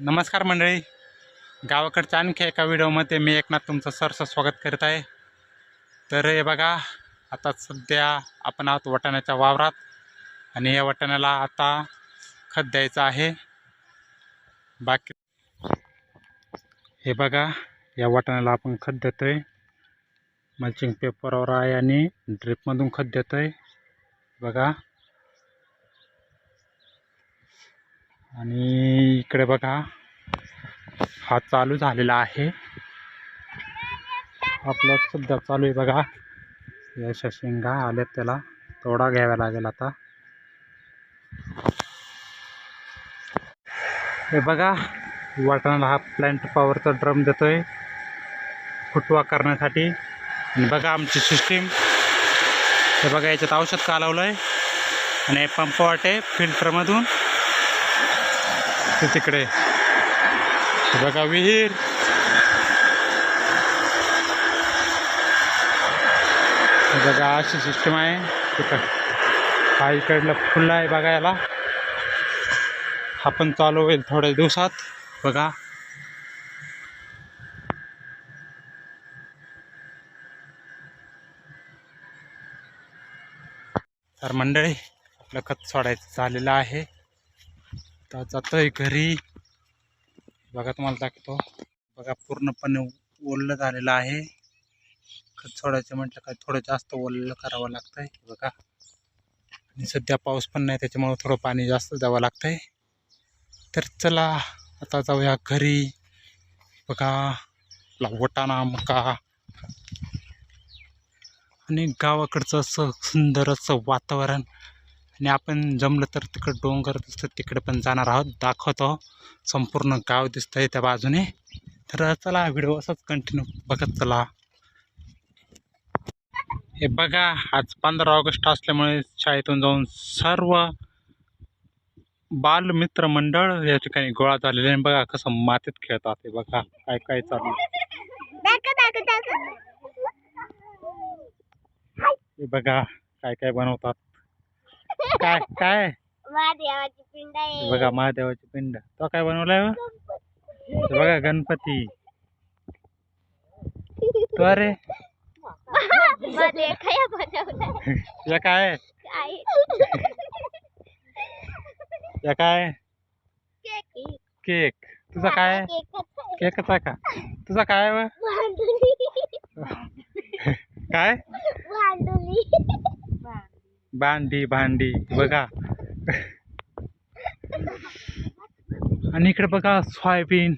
नमस्कार मंडळी. गावाकडच्या आणखी एका व्हिडिओमध्ये मी एकनाथ तुमचं सरचं स्वागत करत आहे. तर हे बघा आता सध्या आपण आहोत वाटाण्याच्या वावरात आणि या वाटाण्याला आता खत द्यायचं आहे. बाकी हे बघा या वाटाण्याला आपण खत देतो आहे मल्चिंग पेपरवर आहे आणि ड्रिपमधून खत देतो आहे बघा. आणि इकडे बघा हा चालू झालेला आहे. आपला सध्या चालू आहे बघा. या शेंगा आल्यात त्याला तोडा घ्यावा लागेल आता. हे बघा वाटाणाला हा प्लॅन्ट पॉवरचा ड्रम देतोय. फुटवा करण्यासाठी. आणि बघा आमची सिस्टीम हे बघा याच्यात औषध कालवलं आहे आणि पंप वाटे फिल्टरमधून ते तिकडे. बघा विहीर. बघा अशी सिस्टम आहे. तिकडं हा इकडला फुलं आहे बघा याला. हा पण चालू होईल थोड्या दिवसात. बघा. तर मंडळी आपलं खत सोडायचं झालेलं आहे. आता जातोय घरी. बघा तुम्हाला दाखवतो. बघा पूर्णपणे ओललं झालेलं आहे. खत सोडायचं म्हटलं काय थोडं जास्त ओललं करावं लागतंय. बघा. आणि सध्या पाऊस पण नाही त्याच्यामुळं थोडं पाणी जास्त द्यावं लागतंय. तर चला आता जाऊया घरी. बघा आपला वटाणा मका. आणि गावाकडचं असं सुंदर असं वातावरण. आणि आपण जमलं तर तिकडं डोंगर दिसतं तिकडे पण जाणार आहोत. दाखवतो. संपूर्ण गाव दिसतंय त्या बाजूने. तर चला व्हिडिओ असाच कंटिन्यू बघत चला. हे बघा आज पंधरा ऑगस्ट असल्यामुळे शाळेतून जाऊन सर्व बालमित्र मंडळ या ठिकाणी गोळा झालेले आहे. बघा कसं मातीत खेळतात हे बघा. काय काय चालू हे बघा काय काय बनवतात. काय काय? महादेवाची पिंड आहे. बघा महादेवाची पिंड. तो काय बनवलाय हो? बघा गणपती. तो अरे? बनवलाय. या काय? काय? या काय? केक. केक. तुझा काय? केकच का? तुझा काय? भांडुली काय? भांडुली भांडी भांडी बघा. आणि इकडे बघा सोयाबीन.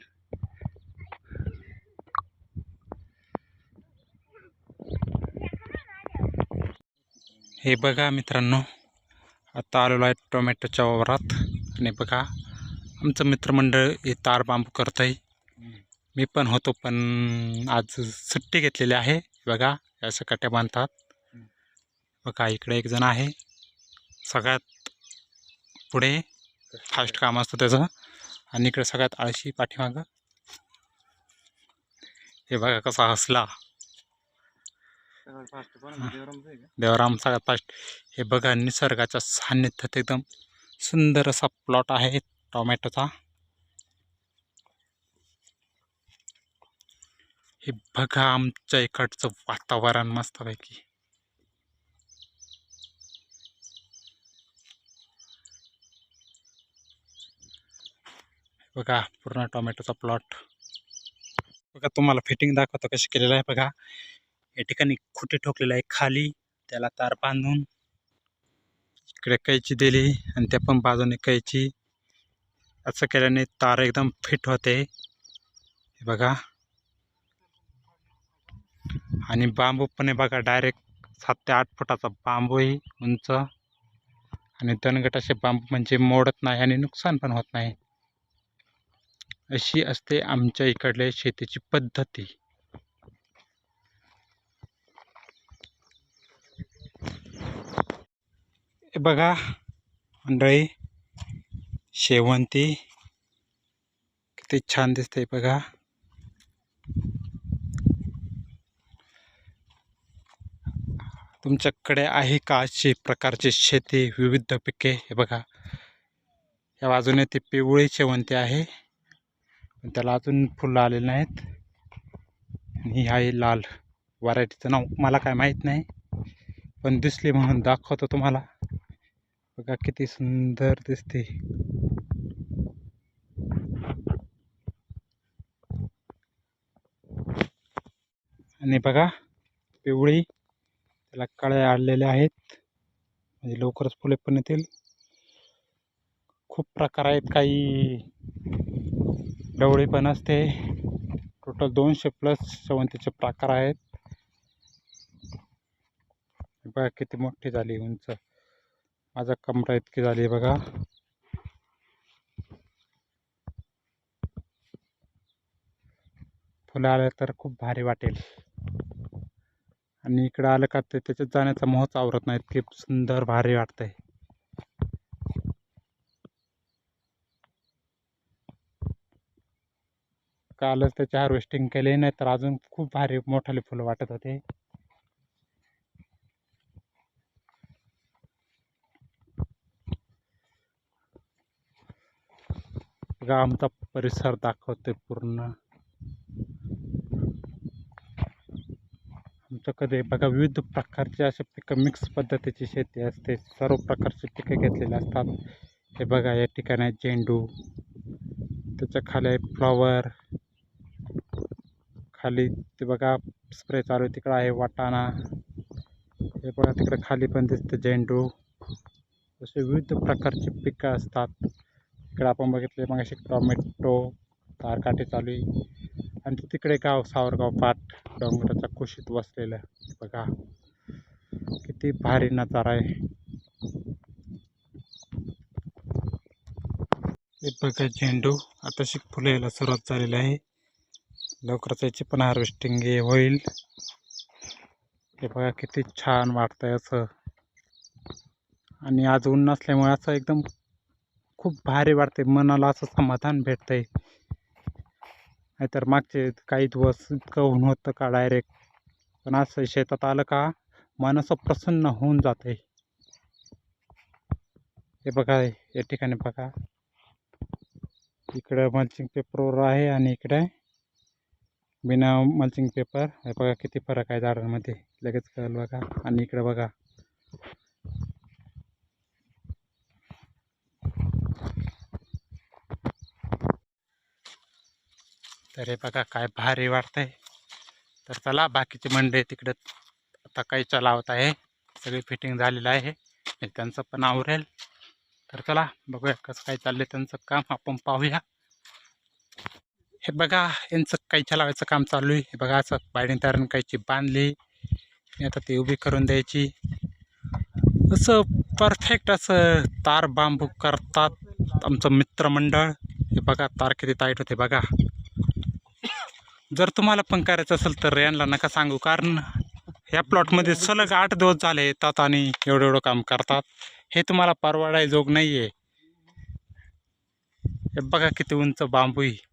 हे बघा मित्रांनो आता आलेलो आहे टोमॅटोच्या वावरात. आणि बघा आमचं मित्रमंडळ हे तार बांबू करत आहे मी पण होतो पण आज सुट्टी घेतलेली आहे. बघा या सकाट्या कट्या बांधतात. बघा इकडे एक जण आहे. सगळ्यात पुढे फास्ट काम असतं त्याचं. आणि इकडे सगळ्यात आळशी पाठीमागं. हे बघा कसा हसला. देवराम सगळ्यात फास्ट. हे बघा निसर्गाच्या सान्निध्यात एकदम सुंदर असा प्लॉट आहे टोमॅटोचा. हे बघा आमच्या इकडचं वातावरण मस्तपैकी. बघा पूर्ण टोमॅटोचा प्लॉट. बघा तुम्हाला फिटिंग दाखवतो कशी केलेलं आहे बघा. या ठिकाणी खुटे ठोकलेलं आहे खाली त्याला तार बांधून इकडे कैची दिली आणि त्या पण बाजूने कैची. असं केल्याने तार एकदम फिट होते. हे बघा. आणि बांबू पण आहे बघा डायरेक्ट सात ते आठ फुटाचा बांबूही उंच. आणि दणगट असे बांबू म्हणजे मोडत नाही आणि नुकसान पण होत नाही. अशी असते आमच्या इकडले शेतीची पद्धती. हे बघा मंडळी शेवंती किती छान दिसते बघा. तुमच्याकडे आहे का अशी प्रकारची शेती? विविध पिके हे बघा. या बाजूने ती पिवळी शेवंती आहे. पण त्याला अजून फुलं आलेली नाहीत. आणि ही आहे लाल व्हरायटीचं नाव. मला काय माहीत नाही पण दिसली म्हणून दाखवतो तुम्हाला. बघा किती सुंदर दिसते. आणि बघा पिवळी त्याला कळ्या आणलेल्या आहेत. म्हणजे लवकरच फुले पण येतील. खूप प्रकार आहेत काही. डवळी पण असते. टोटल दोनशे प्लस शेवंतीचे प्रकार आहेत. बघा किती मोठी झाली उंच. माझा कमरा इतकी झाली बघा. फुलं आलं तर खूप भारी वाटेल. आणि इकडं आलं का ते त्याच्यात जाण्याचा मोहच आवरत नाही. इतकी सुंदर भारी वाटतंय. कालच त्याचे हार्वेस्टिंग केले नाही तर अजून खूप भारी मोठाले फुलं वाटत होते. आमचा परिसर दाखवते पूर्ण. आमच्याकडे बघा, विविध प्रकारचे असे पिकं मिक्स पद्धतीची शेती असते. सर्व प्रकारचे पिकं घेतलेले असतात. हे बघा, या ठिकाणी झेंडू, त्याच्या खाली फ्लॉवर खाली ते बघा स्प्रे चालू आहे. तिकडं आहे वाटाणा. हे बघा तिकडं खाली पण दिसतं झेंडू. असे विविध प्रकारचे पिकं असतात. इकडे आपण बघितले मग असे टॉमॅटो तारकाटे चालू आहे. आणि ते तिकडे गाव सावरगाव पाट डोंगराच्या कुशीत बसलेलं बघा किती भारी नजारा आहे. हे बघा झेंडू. आता शिक फुलायला यायला सुरुवात झालेली आहे. लवकरच याची पण हार्वेस्टिंग हे होईल. हे बघा किती छान वाटतंय असं. आणि आज ऊन नसल्यामुळे असं एकदम खूप भारी वाटते मनाला असं समाधान भेटतंय. नाहीतर मागचे काही दिवस इतकं ऊन होतं का डायरेक्ट पण असं शेतात आलं का मन असं प्रसन्न होऊन जाते हे बघा या ठिकाणी बघा. इकडं मल्चिंग पेपरवर आहे आणि इकडे बिना मल्चिंग पेपर हे बघा किती फरक आहे झाडांमध्ये. लगेच कळेल बघा. आणि इकडे बघा. तर हे बघा काय भारी वाटतंय. तर चला बाकीचे मंडळी तिकडे आता काही चलावत आहे. सगळी फिटिंग झालेलं आहे. त्यांचं पण आवरेल. तर चला बघूया कसं काय चाललंय त्यांचं काम. आपण पाहूया. हे बघा यांचं काही लावायचं काम चालू आहे. हे बघा असं बायडिंग तारण काहीची बांधली. आता ती उभी करून द्यायची. असं परफेक्ट असं तार बांबू करतात आमचं मित्रमंडळ. हे बघा तार किती टाईट होते बघा. जर तुम्हाला पण करायचं असेल तर यांना नका सांगू कारण ह्या प्लॉटमध्ये सलग आठ दिवस झाले येतात आणि एवढं एवढं काम करतात. हे तुम्हाला परवडाय जोग नाही आहे हे बघा किती उंच बांबू आहे.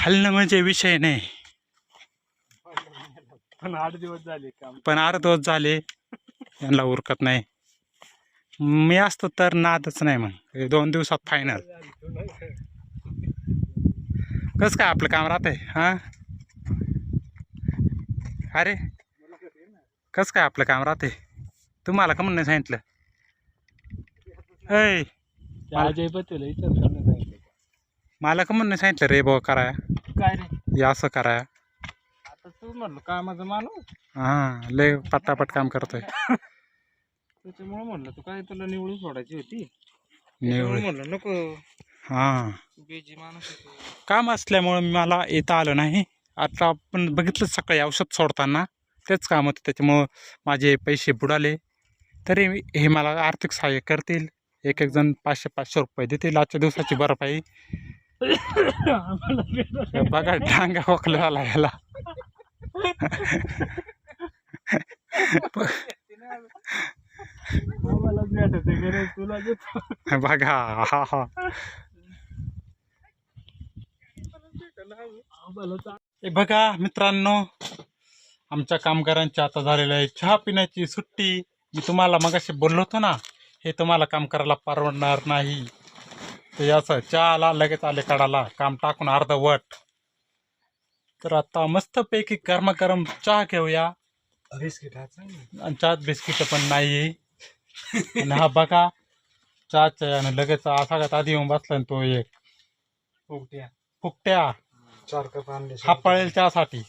हलणं म्हणजे विषय नाही. पण आठ दिवस झाले काम. पण आठ दिवस झाले यांना उरकत नाही. मी असतो तर नादच नाही मग. दोन दिवसात फायनल कसं काय आपलं काम राहतंय हां? अरे कसं काय आपलं काम राहते तुम्हाला का म्हणून सांगितलं? ऐ मला का म्हणून सांगितलं रे भाऊ करा काय रे? हे असं करा. आता तू म्हणलं कामाचा माणूस. हां लय पटापट काम करतोय. त्याच्यामुळे म्हणलं तू काय तुला निवडून सोडायची होती? निवड. त्याच्यामुळे म्हणलं नको. हां. बेजी माणूस आहे तू. काम असल्यामुळं मला येता आलं नाही. आता आपण बघितलं सकाळी औषध सोडताना तेच काम होतं. त्याच्यामुळं माझे पैसे बुडाले. तरी हे मला आर्थिक सहाय्य करतील. एक एक जण पाचशे पाचशे रुपये देतील. आजच्या दिवसाची भरपाई. बघा डांगा वकला आला ह्याला बघा हा. हा बघा मित्रांनो आमच्या कामगारांची आता झालेलं आहे चहा पिण्याची सुट्टी. मी तुम्हाला मगाशी बोललो होतो ना हे तुम्हाला काम करायला परवडणार नाही. ते असं चहा आला लगेच आले कडाला. काम टाकून अर्धवट तर आता मस्तपैकी गरमागरम चहा घेऊया. हा आणि चहात बिस्किट पण नाही. आणि हा बघा चहाच्या यानं लगेच सगळ्यात आधी येऊन बसला ना तो एक. पोगट्या फुकट्या चार कप आणले हा पळेल चहासाठी.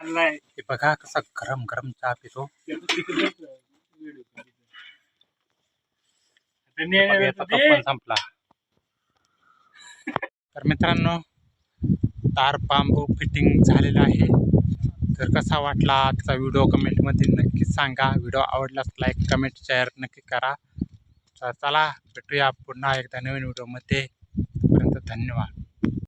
हे बघा कसा गरम गरम चहा पितो. हे बघा, याचा कप पण संपला. तर मित्रांनो तार बांबू फिटिंग झालेला आहे. तर कसा वाटला आजचा व्हिडिओ कमेंटमध्ये नक्की सांगा. व्हिडिओ आवडल्यास लाईक कमेंट शेअर नक्की करा. तर चला भेटूया पुन्हा एकदा नवीन व्हिडिओमध्ये तोपर्यंत धन्यवाद.